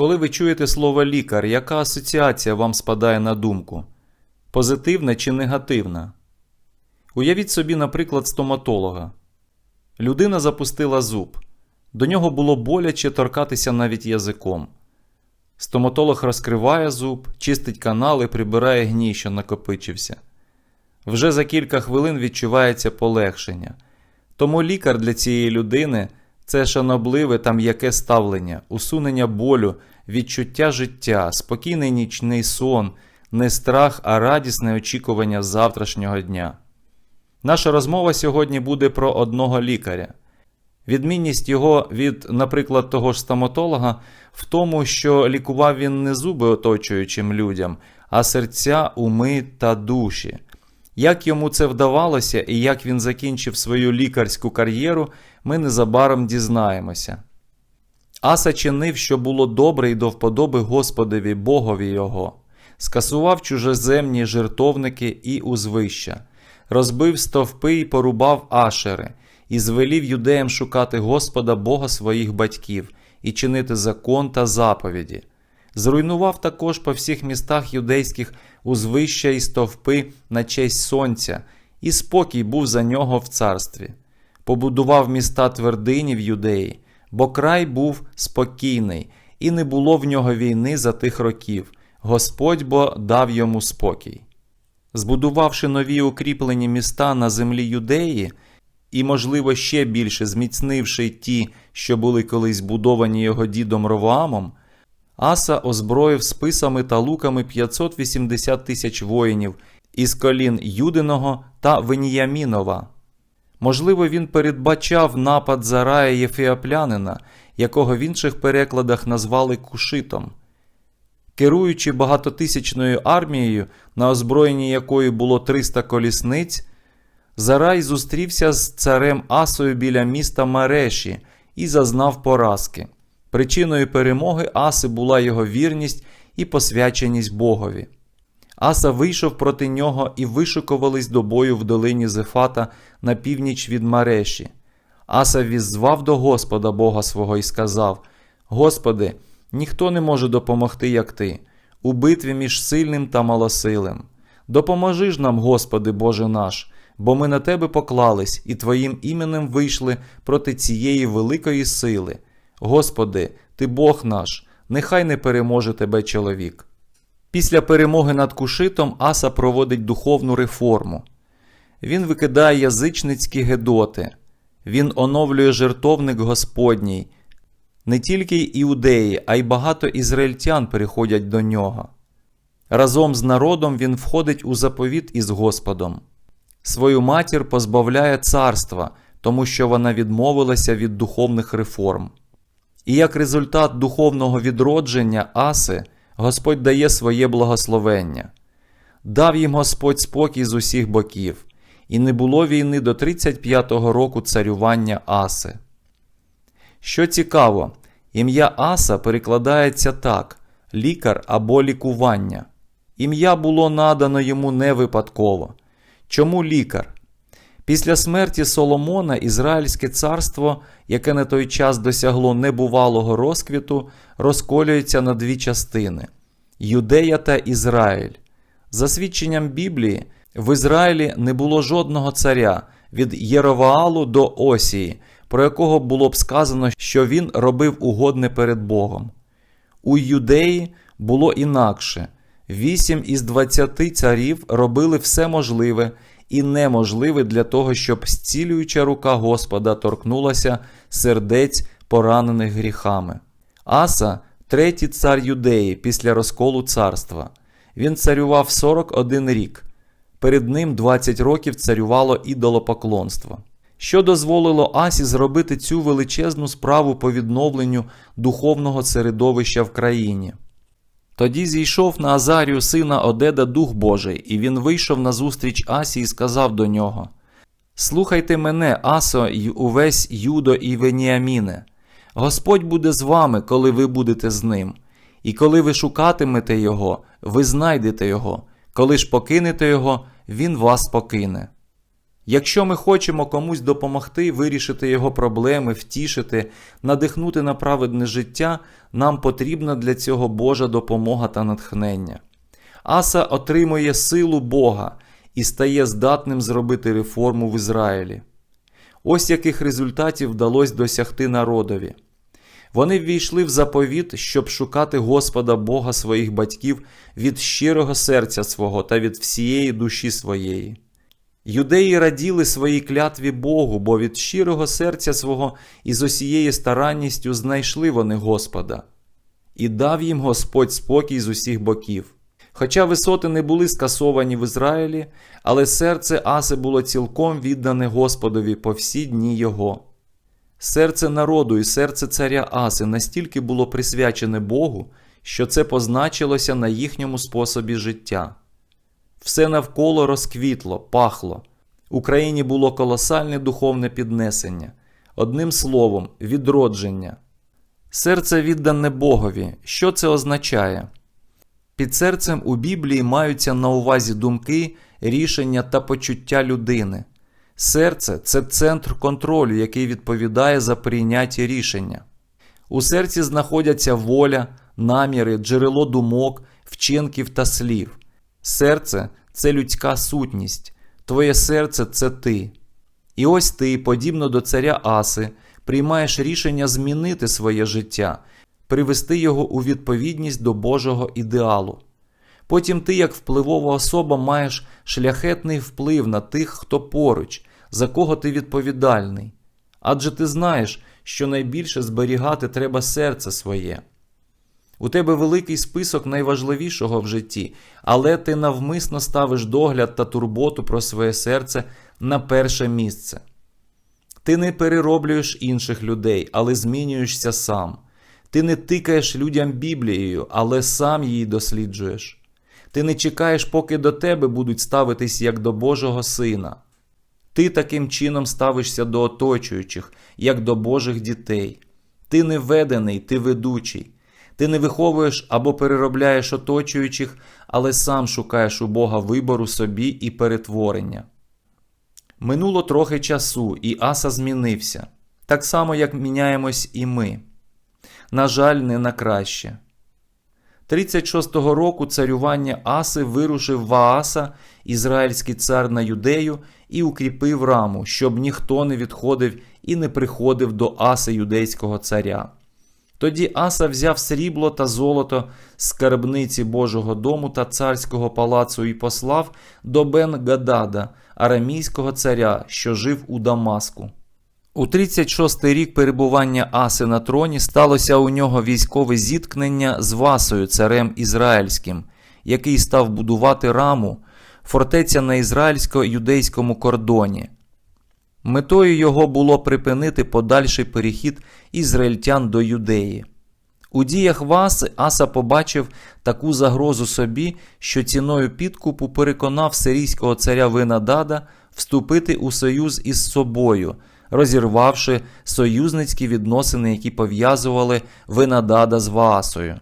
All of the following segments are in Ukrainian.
Коли ви чуєте слово лікар, яка асоціація вам спадає на думку? Позитивна чи негативна? Уявіть собі, наприклад, стоматолога. Людина запустила зуб. До нього було боляче торкатися навіть язиком. Стоматолог розкриває зуб, чистить канали, прибирає гній, що накопичився. Вже за кілька хвилин відчувається полегшення. Тому лікар для цієї людини це шанобливе та м'яке ставлення, усунення болю, відчуття життя, спокійний нічний сон, не страх, а радісне очікування завтрашнього дня. Наша розмова сьогодні буде про одного лікаря. Відмінність його від, наприклад, того ж стоматолога в тому, що лікував він не зуби оточуючим людям, а серця, уми та душі. Як йому це вдавалося і як він закінчив свою лікарську кар'єру, ми незабаром дізнаємося. Аса чинив, що було добре і до вподоби Господеві Богові його, скасував чужеземні жертовники і узвища, розбив стовпи і порубав ашери, і звелів юдеям шукати Господа Бога своїх батьків і чинити закон та заповіді. Зруйнував також по всіх містах юдейських узвища і стовпи на честь сонця, і спокій був за нього в царстві. Побудував міста твердині в юдеї, бо край був спокійний, і не було в нього війни за тих років. Господь бо дав йому спокій. Збудувавши нові укріплені міста на землі юдеї, і, можливо, ще більше зміцнивши ті, що були колись збудовані його дідом Ровоамом, Аса озброїв списами та луками 580 тисяч воїнів із колін Юдиного та Веніямінова. Можливо, він передбачав напад Зарая Єфіаплянина, якого в інших перекладах назвали Кушитом. Керуючи багатотисячною армією, на озброєнні якої було 300 колісниць, Зарай зустрівся з царем Асою біля міста Мареші і зазнав поразки. Причиною перемоги Аси була його вірність і посвяченість Богові. Аса вийшов проти нього і вишикувались до бою в долині Зефата на північ від Мареші. Аса віззвав до Господа Бога свого і сказав: Господи, ніхто не може допомогти, як ти, у битві між сильним та малосилим. Допоможи ж нам, Господи Боже наш, бо ми на Тебе поклались і Твоїм іменем вийшли проти цієї великої сили. Господи, Ти Бог наш, нехай не переможе Тебе чоловік. Після перемоги над Кушитом Аса проводить духовну реформу. Він викидає язичницькі гедоти, він оновлює жертовник Господній. Не тільки іудеї, а й багато ізраїльтян переходять до нього. Разом з народом він входить у заповіт із Господом. Свою матір позбавляє царства, тому що вона відмовилася від духовних реформ. І як результат духовного відродження Аси, Господь дає своє благословення. Дав їм Господь спокій з усіх боків, і не було війни до 35-го року царювання Аси. Що цікаво, ім'я Аса перекладається так: лікар або лікування. Ім'я було надано йому не випадково. Чому лікар? Після смерті Соломона Ізраїльське царство, яке на той час досягло небувалого розквіту, розколюється на дві частини Юдея та Ізраїль. За свідченням Біблії, в Ізраїлі не було жодного царя від Єроваалу до Осії, про якого було б сказано, що він робив угодне перед Богом. У Юдеї було інакше. Вісім із двадцяти царів робили все можливе і неможливе для того, щоб зцілююча рука Господа торкнулася сердець, поранених гріхами. Аса третій цар Юдеї після розколу царства. Він царював 41 рік. Перед ним 20 років царювало ідолопоклонство. Що дозволило Асі зробити цю величезну справу по відновленню духовного середовища в країні. Тоді зійшов на Азарію сина Одеда Дух Божий, і він вийшов на зустріч Асі і сказав до нього: Слухайте мене, Асо, й увесь Юдо і Веніаміне. Господь буде з вами, коли ви будете з ним. І коли ви шукатимете Його, ви знайдете Його, коли ж покинете Його, Він вас покине. Якщо ми хочемо комусь допомогти вирішити його проблеми, втішити, надихнути на праведне життя, нам потрібна для цього Божа допомога та натхнення. Аса отримує силу Бога і стає здатним зробити реформу в Ізраїлі. Ось яких результатів вдалося досягти народові. Вони ввійшли в заповіт, щоб шукати Господа Бога своїх батьків від щирого серця свого та від всієї душі своєї. Юдеї раділи своїй клятві Богу, бо від щирого серця свого і з усією старанністю знайшли вони Господа, і дав їм Господь спокій з усіх боків. Хоча висоти не були скасовані в Ізраїлі, але серце Аси було цілком віддане Господові по всі дні його. Серце народу і серце царя Аси настільки було присвячене Богу, що це позначилося на їхньому способі життя. Все навколо розквітло, пахло. Україні було колосальне духовне піднесення, одним словом, відродження. Серце віддане Богові. Що це означає? Під серцем у Біблії маються на увазі думки, рішення та почуття людини. Серце це центр контролю, який відповідає за прийняті рішення. У серці знаходяться воля, наміри, джерело думок, вчинків та слів. Серце це людська сутність, твоє серце це ти. І ось ти, подібно до царя Аси, приймаєш рішення змінити своє життя, привести його у відповідність до Божого ідеалу. Потім ти, як впливова особа, маєш шляхетний вплив на тих, хто поруч, за кого ти відповідальний. Адже ти знаєш, що найбільше зберігати треба серце своє. У тебе великий список найважливішого в житті, але ти навмисно ставиш догляд та турботу про своє серце на перше місце. Ти не перероблюєш інших людей, але змінюєшся сам. Ти не тикаєш людям Біблією, але сам її досліджуєш. Ти не чекаєш, поки до тебе будуть ставитись як до Божого Сина. Ти таким чином ставишся до оточуючих, як до Божих дітей. Ти не ведений, ти ведучий. Ти не виховуєш або переробляєш оточуючих, але сам шукаєш у Бога вибору собі і перетворення. Минуло трохи часу, і Аса змінився, так само, як міняємось і ми. На жаль, не на краще. 36-го року царювання Аси вирушив Вааса, ізраїльський цар на юдею, і укріпив раму, щоб ніхто не відходив і не приходив до Аси юдейського царя. Тоді Аса взяв срібло та золото з скарбниці Божого дому та царського палацу і послав до Бен Гадада, арамійського царя, що жив у Дамаску. У 36-й рік перебування Аси на троні сталося у нього військове зіткнення з Васою, царем ізраїльським, який став будувати раму, фортеця на ізраїльсько-юдейському кордоні. Метою його було припинити подальший перехід ізраїльтян до юдеї. У діях Васи Аса побачив таку загрозу собі, що ціною підкупу переконав сирійського царя Винадада вступити у союз із собою, розірвавши союзницькі відносини, які пов'язували Винадада з Ваасою.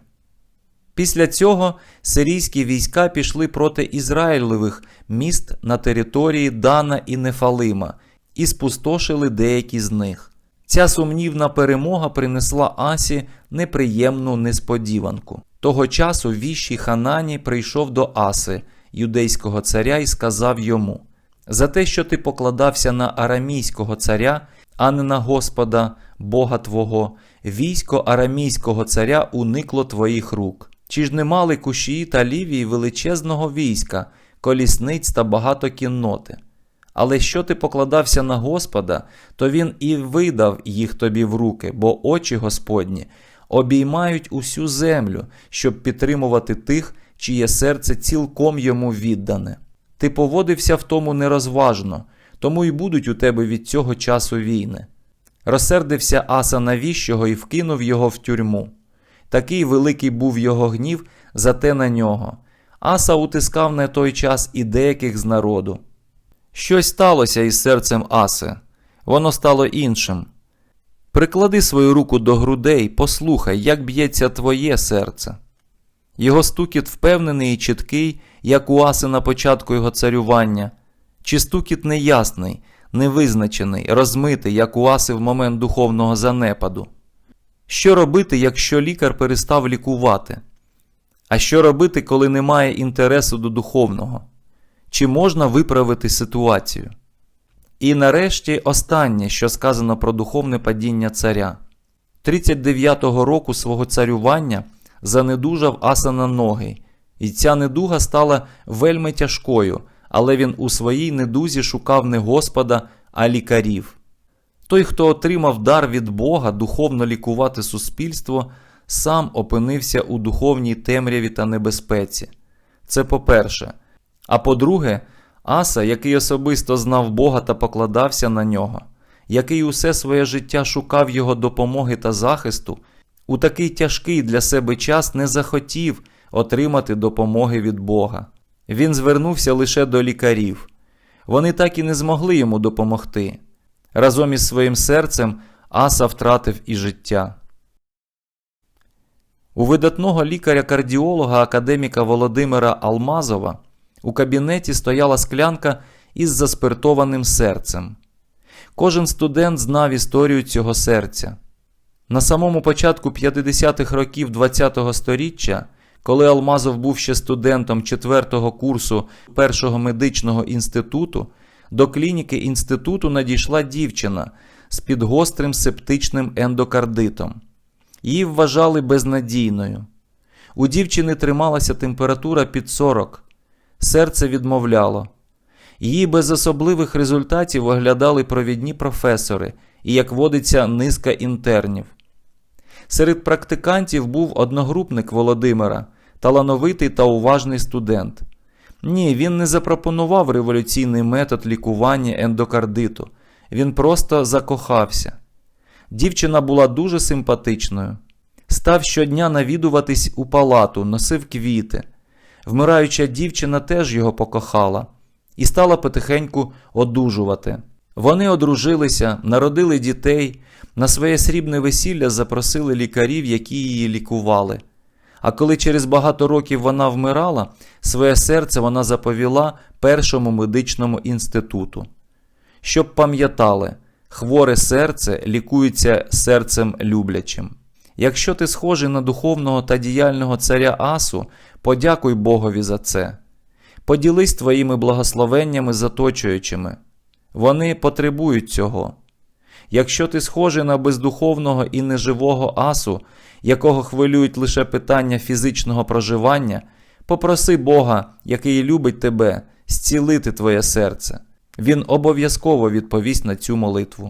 Після цього сирійські війська пішли проти ізраїлевих міст на території Дана і Нефалима і спустошили деякі з них. Ця сумнівна перемога принесла Асі неприємну несподіванку. Того часу віщий Ханані прийшов до Аси, юдейського царя, і сказав йому: За те, що ти покладався на арамійського царя, а не на Господа, Бога Твого, військо арамійського царя уникло твоїх рук. Чи ж не мали кушії та лівії величезного війська, колісниць та багато кінноти? Але що ти покладався на Господа, то він і видав їх тобі в руки, бо очі Господні обіймають усю землю, щоб підтримувати тих, чиє серце цілком йому віддане. Ти поводився в тому нерозважно, тому й будуть у тебе від цього часу війни. Розсердився Аса на віщого і вкинув його в тюрму. Такий великий був його гнів, зате на нього. Аса утискав на той час і деяких з народу. Щось сталося із серцем Аси. Воно стало іншим. Приклади свою руку до грудей, послухай, як б'ється твоє серце. Його стукіт впевнений і чіткий, як у Аси на початку його царювання. Чи стукіт неясний, невизначений, розмитий, як у аси в момент духовного занепаду? Що робити, якщо лікар перестав лікувати? А що робити, коли немає інтересу до духовного? Чи можна виправити ситуацію? І нарешті останнє, що сказано про духовне падіння царя. 39-го року свого царювання занедужав аса на ноги, і ця недуга стала вельми тяжкою, але він у своїй недузі шукав не Господа, а лікарів. Той, хто отримав дар від Бога духовно лікувати суспільство, сам опинився у духовній темряві та небезпеці. Це по-перше. А по-друге, Аса, який особисто знав Бога та покладався на нього, який усе своє життя шукав його допомоги та захисту, у такий тяжкий для себе час не захотів отримати допомоги від Бога. Він звернувся лише до лікарів. Вони так і не змогли йому допомогти. Разом із своїм серцем Аса втратив і життя. У видатного лікаря-кардіолога академіка Володимира Алмазова у кабінеті стояла склянка із заспиртованим серцем. Кожен студент знав історію цього серця. На самому початку 50-х років ХХ століття, коли Алмазов був ще студентом 4-го курсу першого медичного інституту, до клініки інституту надійшла дівчина з підгострим септичним ендокардитом. Її вважали безнадійною. У дівчини трималася температура під 40, серце відмовляло. Її без особливих результатів оглядали провідні професори і, як водиться, низка інтернів. Серед практикантів був одногрупник Володимира, талановитий та уважний студент. Ні, він не запропонував революційний метод лікування ендокардиту. Він просто закохався. Дівчина була дуже симпатичною. Став щодня навідуватись у палату, носив квіти. Вмираюча дівчина теж його покохала і стала потихеньку одужувати. Вони одружилися, народили дітей, на своє срібне весілля запросили лікарів, які її лікували. А коли через багато років вона вмирала, своє серце вона заповіла першому медичному інституту. Щоб пам'ятали, хворе серце лікується серцем люблячим. Якщо ти схожий на духовного та діяльного царя Асу, подякуй Богові за це. Поділись твоїми благословеннями з оточуючими. Вони потребують цього. Якщо ти схожий на бездуховного і неживого асу, якого хвилюють лише питання фізичного проживання, попроси Бога, який любить тебе, зцілити твоє серце. Він обов'язково відповість на цю молитву.